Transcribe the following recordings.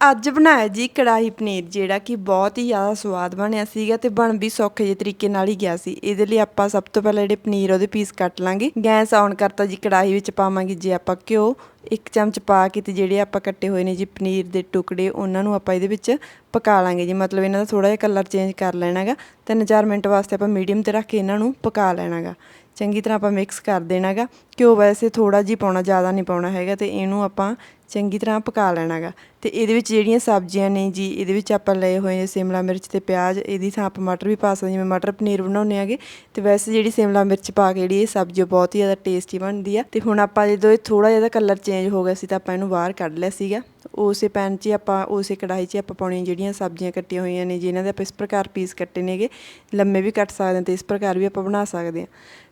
ਅੱਜ ਬਣਾਇਆ ਜੀ ਕੜਾਹੀ ਪਨੀਰ, ਜਿਹੜਾ ਕਿ ਬਹੁਤ ਹੀ ਜ਼ਿਆਦਾ ਸਵਾਦ ਬਣਿਆ ਸੀਗਾ ਤੇ ਬਣ ਵੀ ਸੌਖੇ ਜਿਹੇ ਤਰੀਕੇ ਨਾਲ ਹੀ ਗਿਆ ਸੀ। ਇਹਦੇ ਲਈ ਆਪਾਂ ਸਭ ਤੋਂ ਪਹਿਲਾਂ ਜਿਹੜੇ ਪਨੀਰ ਉਹਦੇ ਪੀਸ ਕੱਟ ਲਾਂਗੇ। ਗੈਸ ਔਨ ਕਰਤਾ ਜੀ ਕੜਾਹੀ ਵਿੱਚ ਪਾਵਾਂਗੇ ਜੇ ਆਪਾਂ ਘਿਓ ਇੱਕ ਚਮਚ ਪਾ ਕੇ ਤੇ ਜਿਹੜੇ ਆਪਾਂ ਕੱਟੇ ਹੋਏ ਨੇ ਜੀ ਪਨੀਰ ਦੇ ਟੁਕੜੇ, ਉਹਨਾਂ ਨੂੰ ਆਪਾਂ ਇਹਦੇ ਵਿੱਚ ਪਕਾ ਲਾਂਗੇ ਜੀ। ਮਤਲਬ ਇਹਨਾਂ ਦਾ ਥੋੜਾ ਜਿਹਾ ਕਲਰ ਚੇਂਜ ਕਰ ਲੈਣਾਗਾ ਤਿੰਨ ਚਾਰ ਮਿੰਟ ਵਾਸਤੇ ਆਪਾਂ ਮੀਡੀਅਮ ਤੇ ਰੱਖ ਕੇ ਇਹਨਾਂ ਨੂੰ ਪਕਾ ਲੈਣਾਗਾ। ਚੰਗੀ ਤਰ੍ਹਾਂ ਆਪਾਂ ਮਿਕਸ ਕਰ ਦੇਣਾਗਾ। ਘਿਓ ਵੈਸੇ ਥੋੜਾ ਜਿਹਾ ਪਾਉਣਾ, ਜ਼ਿਆਦਾ ਨਹੀਂ ਪਾਉਣਾ ਹੈਗਾ ਤੇ ਇਹਨੂੰ ਆਪਾਂ ਚੰਗੀ ਤਰ੍ਹਾਂ ਪਕਾ ਲੈਣਾਗਾ। ਤੇ ਇਹਦੇ ਵਿੱਚ ਜਿਹੜੀਆਂ ਸਬਜ਼ੀਆਂ ਨੇ ਜੀ, ਇਹਦੇ ਵਿੱਚ ਆਪਾਂ ਲਏ ਹੋਏ ਨੇ ਸਿਮਲਾ ਮਿਰਚ ਤੇ ਪਿਆਜ਼, ਇਹਦੀ ਥਾਂ ਆਪਾਂ ਮਟਰ ਵੀ ਪਾ ਸਕਦੇ ਜਿਵੇਂ ਮਟਰ ਪਨੀਰ ਬਣਾਉਂਦੇ ਆਗੇ ਤੇ ਵੈਸੇ ਜਿਹੜੀ ਸਿਮਲਾ ਮਿਰਚ ਪਾ ਕੇ ਜਿਹੜੀ ਇਹ ਸਬਜ਼ੀ ਬਹੁਤ ਹੀ ਜ਼ਿਆਦਾ ਟੇਸਟੀ ਬਣਦੀ ਆ। ਤੇ ਹੁਣ ਆਪਾਂ ਜਦੋਂ ਇਹ ਥੋੜਾ ਜਿਹਾ ਕਲਰ ਚੇਂਜ ਹੋ ਗਿਆ ਸੀ ਤਾਂ ਆਪਾਂ ਇਹਨੂੰ ਬਾਹਰ ਕੱਢ ਲਿਆ ਸੀਗਾ। ਉਸੇ ਪੈਨ 'ਚ ਹੀ ਆਪਾਂ, ਉਸੇ ਕੜਾਹੀ 'ਚ ਆਪਾਂ ਪਾਉਣੀਆਂ ਜਿਹੜੀਆਂ ਸਬਜ਼ੀਆਂ ਕੱਟੀਆਂ ਹੋਈਆਂ ਨੇ ਜੀ ਦੇ ਆਪਾਂ ਇਸ ਪ੍ਰਕਾਰ ਪੀਸ ਕੱਟੇ ਨੇਗੇ। ਲੰਮੇ ਵੀ ਕੱਟ ਸਕਦੇ ਹਾਂ ਤੇ ਇਸ ਪ੍ਰਕਾਰ ਵੀ ਆਪਾਂ ਬਣਾ ਸਕਦੇ ਹਾਂ।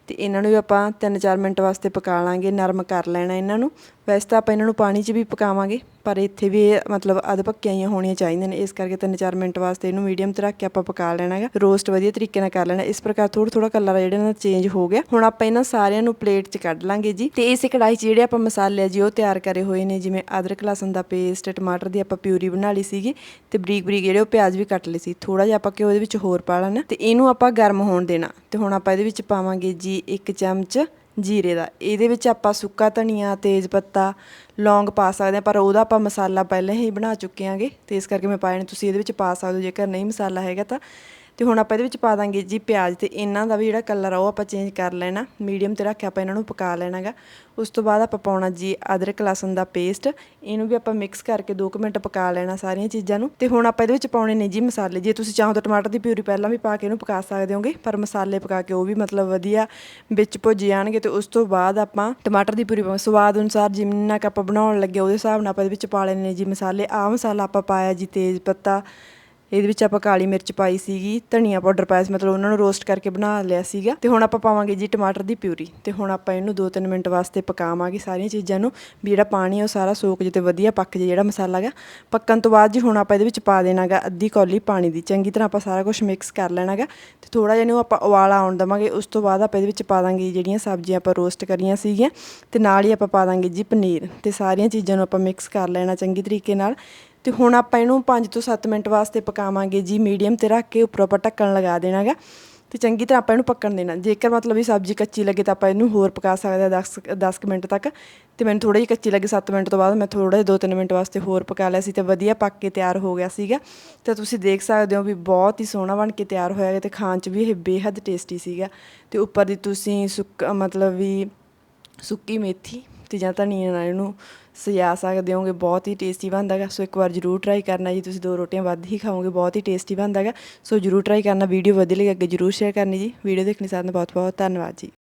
ਅਤੇ ਇਹਨਾਂ ਨੂੰ ਵੀ ਆਪਾਂ 3-4 ਮਿੰਟ ਵਾਸਤੇ ਪਕਾ ਲਾਂਗੇ, ਨਰਮ ਕਰ ਲੈਣਾ ਇਹਨਾਂ ਨੂੰ। ਵੈਸੇ ਤਾਂ ਆਪਾਂ ਇਹਨਾਂ ਨੂੰ ਪਾਣੀ 'ਚ ਵੀ ਪਕਾਵਾਂਗੇ, ਪਰ ਇੱਥੇ ਵੀ ਇਹ ਮਤਲਬ ਅਧ ਪੱਕੀਆਂ ਹੀ ਹੋਣੀਆਂ ਚਾਹੀਦੀਆਂ ਨੇ। ਇਸ ਕਰਕੇ 3-4 ਮਿੰਟ ਵਾਸਤੇ ਇਹਨੂੰ ਮੀਡੀਅਮ ਤੇ ਰੱਖ ਕੇ ਆਪਾਂ ਪਕਾ ਲੈਣਾ ਹੈਗਾ। ਰੋਸਟ ਵਧੀਆ ਤਰੀਕੇ ਨਾਲ ਕਰ ਲੈਣਾ। ਇਸ ਪ੍ਰਕਾਰ ਥੋੜਾ ਥੋੜਾ ਕਲਰ ਆ ਜਿਹੜਾ ਇਹਨਾਂ ਚੇਂਜ ਹੋ ਗਿਆ। ਹੁਣ ਆਪਾਂ ਇਹਨਾਂ ਸਾਰਿਆਂ ਨੂੰ ਪਲੇਟ 'ਚ ਕੱਢ ਲਾਂਗੇ ਜੀ। ਤੇ ਇਸੇ ਕੜਾਈ 'ਚ ਜਿਹੜੇ ਆਪਾਂ ਮਸਾਲੇ ਆ ਜੀ, ਉਹ ਤਿਆਰ ਕਰੇ ਹੋਏ ਨੇ। ਜਿਵੇਂ ਅਦਰਕ, ਲਸਣ ਦਾ ਪੇਸਟ ਟਮਾਟਰ ਦੀ ਆਪਾਂ ਪਿਊਰੀ ਬਣਾ ਲਈ ਸੀਗੀ। ਤੇ ਬਰੀਕ ਬਰੀਕ ਜਿਹੜੇ ਉਹ ਪਿਆਜ਼ ਵੀ ਕੱਟ ਲਏ ਸੀ। ਥੋੜਾ ਜਿਹਾ ਆਪਾਂ ਘਿਓ ਇਹਦੇ ਵਿੱਚ ਹੋਰ ਪਾ ਲੈਣਾ। ਤੇ ਇਹਨੂੰ ਆਪਾਂ ਗਰਮ ਹੋਣ ਦੇਣਾ। ਤੇ ਹੁਣ ਆਪਾਂ ਇਹਦੇ ਵਿੱਚ ਪਾਵਾਂਗੇ ਜੀ ਇੱਕ ਚਮਚ ਜੀਰੇ ਦਾ। ਇਹਦੇ ਵਿੱਚ ਆਪਾਂ ਸੁੱਕਾ ਧਨੀਆ, ਤੇਜ਼ ਪੱਤਾ, ਲੌਂਗ ਪਾ ਸਕਦੇ ਹਾਂ, ਪਰ ਉਹਦਾ ਆਪਾਂ ਮਸਾਲਾ ਪਹਿਲਾਂ ਹੀ ਬਣਾ ਚੁੱਕੇ ਆਂਗੇ ਤੇ ਇਸ ਕਰਕੇ ਮੈਂ ਪਾਇਆ ਨਹੀਂ ਤੁਸੀਂ ਇਹਦੇ ਵਿੱਚ ਪਾ ਸਕਦੇ ਹੋ, ਜੇਕਰ ਨਹੀਂ ਮਸਾਲਾ ਹੈਗਾ ਤਾਂ। ਤੇ ਹੁਣ ਆਪਾਂ ਇਹਦੇ ਵਿੱਚ ਪਾ ਦਾਂਗੇ ਜੀ ਪਿਆਜ਼ ਤੇ ਇਹਨਾਂ ਦਾ ਵੀ ਜਿਹੜਾ ਕਲਰ ਆ ਉਹ ਆਪਾਂ ਚੇਂਜ ਕਰ ਲੈਣਾ। ਮੀਡੀਅਮ ਤੇ ਰੱਖ ਕੇ ਆਪਾਂ ਇਹਨਾਂ ਨੂੰ ਪਕਾ ਲੈਣਾਗਾ। ਉਸ ਤੋਂ ਬਾਅਦ ਆਪਾਂ ਪਾਉਣਾ ਜੀ ਅਦਰਕ, ਲਸਣ ਦਾ ਪੇਸਟ ਇਹਨੂੰ ਵੀ ਆਪਾਂ ਮਿਕਸ ਕਰਕੇ 2 ਮਿੰਟ ਪਕਾ ਲੈਣਾ ਸਾਰੀਆਂ ਚੀਜ਼ਾਂ ਨੂੰ। ਤੇ ਹੁਣ ਆਪਾਂ ਇਹਦੇ ਵਿੱਚ ਪਾਉਣੇ ਨੇ ਜੀ ਮਸਾਲੇ। ਜੇ ਤੁਸੀਂ ਚਾਹੋ ਤਾਂ ਟਮਾਟਰ ਦੀ ਪਿਊਰੀ ਪਹਿਲਾਂ ਵੀ ਪਾ ਕੇ ਇਹਨੂੰ ਪਕਾ ਸਕਦੇ ਹੋਗੇ, ਪਰ ਮਸਾਲੇ ਪਕਾ ਕੇ ਉਹ ਵੀ ਮਤਲਬ ਵਧੀਆ ਵਿੱਚ ਭੁੱਜ ਜਾਣਗੇ ਤੇ ਉਸ ਤੋਂ ਬਾਅਦ ਆਪਾਂ ਟਮਾਟਰ ਦੀ ਪਿਊਰੀ ਪਾਵਾਂ ਸਵਾਦ ਅਨੁਸਾਰ ਜਿੰਨਾ ਕੁ ਆਪਾਂ ਬਣਾਉਣ ਲੱਗੇ ਉਹਦੇ ਹਿਸਾਬ ਨਾਲ ਆਪਾਂ ਇਹਦੇ ਵਿੱਚ ਪਾ ਲੈਣੇ ਨੇ ਜੀ ਮਸਾਲੇ। ਆਹ ਮਸਾਲਾ ਆਪਾਂ ਪਾਇਆ ਜੀ ਤੇਜ਼ ਪੱਤਾ। ਇਹਦੇ ਵਿੱਚ ਆਪਾਂ ਕਾਲੀ ਮਿਰਚ ਪਾਈ ਸੀਗੀ, ਧਨੀਆ ਪਾਊਡਰ ਪਾਇਆ ਸੀ, ਮਤਲਬ ਉਹਨਾਂ ਨੂੰ ਰੋਸਟ ਕਰਕੇ ਬਣਾ ਲਿਆ ਸੀਗਾ। ਤੇ ਹੁਣ ਆਪਾਂ ਪਾਵਾਂਗੇ ਜੀ ਟਮਾਟਰ ਦੀ ਪਿਊਰੀ। ਤੇ ਹੁਣ ਆਪਾਂ ਇਹਨੂੰ 2-3 ਮਿੰਟ ਵਾਸਤੇ ਪਕਾਵਾਂਗੇ ਸਾਰੀਆਂ ਚੀਜ਼ਾਂ ਨੂੰ। ਵੀ ਜਿਹੜਾ ਪਾਣੀ ਆ ਉਹ ਸਾਰਾ ਸੋਕ ਜੇ ਤੇ ਵਧੀਆ ਪੱਕ ਜੇ ਜਿਹੜਾ ਮਸਾਲਾ ਗਾ। ਪੱਕਣ ਤੋਂ ਬਾਅਦ ਜੀ ਹੁਣ ਆਪਾਂ ਇਹਦੇ ਵਿੱਚ ਪਾ ਦੇਣਾਗਾ ਅੱਧੀ ਕੌਲੀ ਪਾਣੀ ਦੀ। ਚੰਗੀ ਤਰ੍ਹਾਂ ਆਪਾਂ ਸਾਰਾ ਕੁਝ ਮਿਕਸ ਕਰ ਲੈਣਾਗਾ। ਤੇ ਥੋੜਾ ਜਿਹਾ ਇਹਨੂੰ ਆਪਾਂ ਉਬਾਲਾ ਆਉਣ ਦਵਾਂਗੇ। ਉਸ ਤੋਂ ਬਾਅਦ ਆਪਾਂ ਇਹਦੇ ਵਿੱਚ ਪਾ ਦਾਂਗੇ ਜਿਹੜੀਆਂ ਸਬਜ਼ੀਆਂ ਆਪਾਂ ਰੋਸਟ ਕਰੀਆਂ ਸੀਗੀਆਂ। ਤੇ ਨਾਲ ਹੀ ਆਪਾਂ ਪਾ ਦਾਂਗੇ ਜੀ ਪਨੀਰ। ਤੇ ਸਾਰੀਆਂ ਚੀਜ਼ਾਂ ਨੂੰ ਆਪਾਂ ਮਿਕਸ ਕਰ ਲੈਣਾ ਚੰਗੀ ਤਰੀਕੇ ਨਾਲ। ਤੇ ਹੁਣ ਆਪਾਂ ਇਹਨੂੰ 5 ਤੋਂ 7 ਮਿੰਟ ਵਾਸਤੇ ਪਕਾਵਾਂਗੇ ਜੀ ਮੀਡੀਅਮ ਤੇ ਰੱਖ ਕੇ ਉੱਪਰ ਆਪਾਂ ਢੱਕਣ ਲਗਾ ਦੇਣਾਗਾ। ਤੇ ਚੰਗੀ ਤਰ੍ਹਾਂ ਆਪਾਂ ਇਹਨੂੰ ਪੱਕਣ ਦੇਣਾ। ਜੇਕਰ ਮਤਲਬ ਇਹ ਸਬਜ਼ੀ ਕੱਚੀ ਲੱਗੇ ਤਾਂ ਆਪਾਂ ਇਹਨੂੰ ਹੋਰ ਪਕਾ ਸਕਦੇ ਆ 10 10 ਮਿੰਟ ਤੱਕ। ਤੇ ਮੈਨੂੰ ਥੋੜੀ ਜਿਹੀ ਕੱਚੀ ਲੱਗੀ 7 ਮਿੰਟ ਤੋਂ ਬਾਅਦ ਮੈਂ ਥੋੜਾ ਜਿਹਾ 2-3 ਮਿੰਟ ਵਾਸਤੇ ਹੋਰ ਪਕਾ ਲਿਆ ਸੀ ਤੇ ਵਧੀਆ ਪੱਕ ਕੇ ਤਿਆਰ ਹੋ ਗਿਆ ਸੀਗਾ। ਤਾਂ ਤੁਸੀਂ ਦੇਖ ਸਕਦੇ ਹੋ ਵੀ ਬਹੁਤ ਹੀ ਸੋਹਣਾ ਬਣ ਕੇ ਤਿਆਰ ਹੋਇਆ ਹੈ ਤੇ ਖਾਣ 'ਚ ਵੀ ਇਹ ਬੇਹੱਦ ਟੇਸਟੀ ਸੀਗਾ। ਤੇ ਉੱਪਰ ਦੀ ਤੁਸੀਂ ਸੁੱਕ ਮਤਲਬ ਵੀ ਸੁੱਕੀ ਮੇਥੀ ਤੇ ਜਾਂ ਧਨੀਆ ਨਾਲ ਇਹਨੂੰ ਸਜਾ ਸਕਦੇ ਹੋਗੇ ਬਹੁਤ ਹੀ ਟੇਸਟੀ ਬਣਦਾ ਹੈਗਾ। ਸੋ ਇੱਕ ਵਾਰ ਜਰੂਰ ਟਰਾਈ ਕਰਨਾ ਜੀ, ਤੁਸੀਂ ਦੋ ਰੋਟੀਆਂ ਵੱਧ ਹੀ ਖਾਓਗੇ ਬਹੁਤ ਹੀ ਟੇਸਟੀ ਬਣਦਾ ਹੈਗਾ। ਸੋ ਜਰੂਰ ਟਰਾਈ ਕਰਨਾ, ਵੀਡੀਓ ਵਧੀਆ ਲੱਗੇ ਅੱਗੇ ਜਰੂਰ ਸ਼ੇਅਰ ਕਰਨੀ ਜੀ। ਵੀਡੀਓ ਦੇਖਣ ਸਾਰਿਆਂ ਦਾ ਬਹੁਤ ਬਹੁਤ ਧੰਨਵਾਦ ਜੀ।